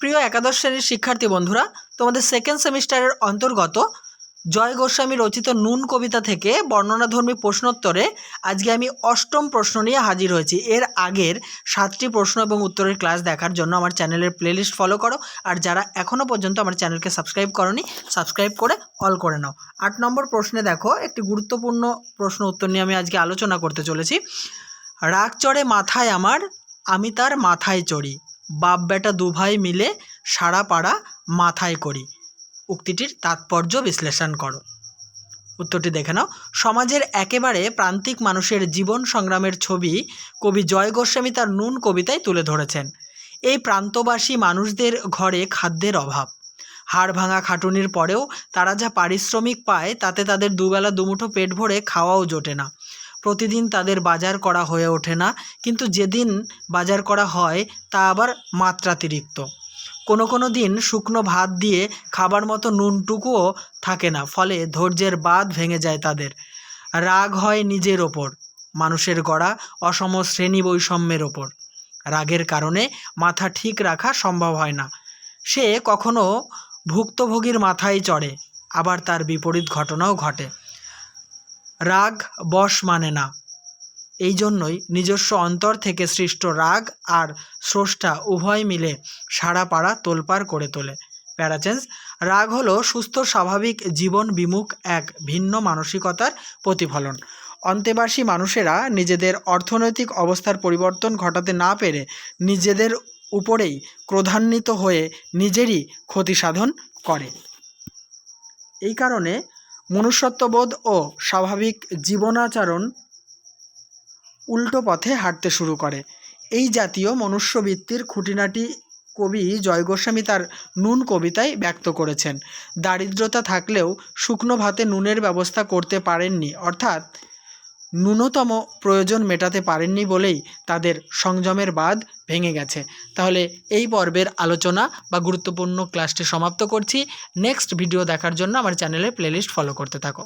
প্রিয় একাদশ শ্রেণির শিক্ষার্থী বন্ধুরা, তোমাদের সেকেন্ড সেমিস্টারের অন্তর্গত জয় গোস্বামী রচিত নুন কবিতা থেকে বর্ণনাধর্মী প্রশ্নোত্তরে আজকে আমি অষ্টম প্রশ্ন নিয়ে হাজির হয়েছি। এর আগের সাতটি প্রশ্ন এবং উত্তরের ক্লাস দেখার জন্য আমার চ্যানেলের প্লেলিস্ট ফলো করো আর যারা এখনও পর্যন্ত আমার চ্যানেলকে সাবস্ক্রাইব করনি সাবস্ক্রাইব করে অল করে নাও। আট নম্বর প্রশ্নে দেখো, একটি গুরুত্বপূর্ণ প্রশ্ন উত্তর নিয়ে আমি আজকে আলোচনা করতে চলেছি। রাগ চড়ে মাথায় আমার, আমি তার মাথায় চড়ি। বাপ বেটা দুভাই মিলে সারা পাড়া মাথায় করি। উক্তিটির তাৎপর্য বিশ্লেষণ করো। উত্তরটি দেখে নাও। সমাজের একেবারে প্রান্তিক মানুষের জীবন সংগ্রামের ছবি কবি জয় গোস্বামী তার নুন কবিতায় তুলে ধরেছেন। এই প্রান্তবাসী মানুষদের ঘরে খাদ্যের অভাব। হাড় ভাঙা খাটুনির পরেও তারা যা পারিশ্রমিক পায় তাতে তাদের দুবেলা দুমুঠো পেট ভরে খাওয়াও জোটে না। প্রতিদিন তাদের বাজার করা হয়ে ওঠে না, কিন্তু যেদিন বাজার করা হয়, তা আবার মাত্রাতিরিক্ত। কোনো কোনো দিন শুকনো ভাত দিয়ে খাবার মতো নুনটুকুও থাকে না, ফলে ধৈর্যের বাঁধ ভেঙে যায় তাদের। রাগ হয় নিজের ওপর, মানুষের গড়া অসম শ্রেণি বৈষম্যের ওপর। রাগের কারণে মাথা ঠিক রাখা সম্ভব হয় না। সে কখনো ভুক্তভোগীর মাথায় চড়ে, আবার তার বিপরীত ঘটনাও ঘটে। রাগ বশ মানে না। এই জন্যই নিজস্ব অন্তর থেকে সৃষ্ট রাগ আর স্রষ্টা উভয় মিলে সারা পাড়া তোলপাড় করে তোলে। প্যারাচেন্স রাগ হলো সুস্থ, স্বাভাবিক জীবন বিমুখ এক ভিন্ন মানসিকতার প্রতিফলন। অন্তেবাসী মানুষেরা নিজেদের অর্থনৈতিক অবস্থার পরিবর্তন ঘটাতে না পেরে নিজেদের উপরেই ক্রোধান্বিত হয়ে নিজেরই ক্ষতি সাধন করে। এই কারণে মনুষ্যত্ববোধ ও স্বাভাবিক জীবনাচরণ উল্টো পথে হাঁটতে শুরু করে। এই জাতীয় মনুষ্যবৃত্তির খুঁটিনাটি কবি জয়গোস্বামী তার নুন কবিতায় ব্যক্ত করেছেন। দারিদ্রতা থাকলেও শুকনো ভাতে নুনের ব্যবস্থা করতে পারেননি, অর্থাৎ ন্যূনতম প্রয়োজন মেটাতে পারেননি বলেই তাদের সংযমের বাদ ভেঙে গেছে। তাহলে এই পর্বের আলোচনা বা গুরুত্বপূর্ণ ক্লাসটি সমাপ্ত করছি। নেক্সট ভিডিও দেখার জন্য আমার চ্যানেলের প্লেলিস্ট ফলো করতে থাকো।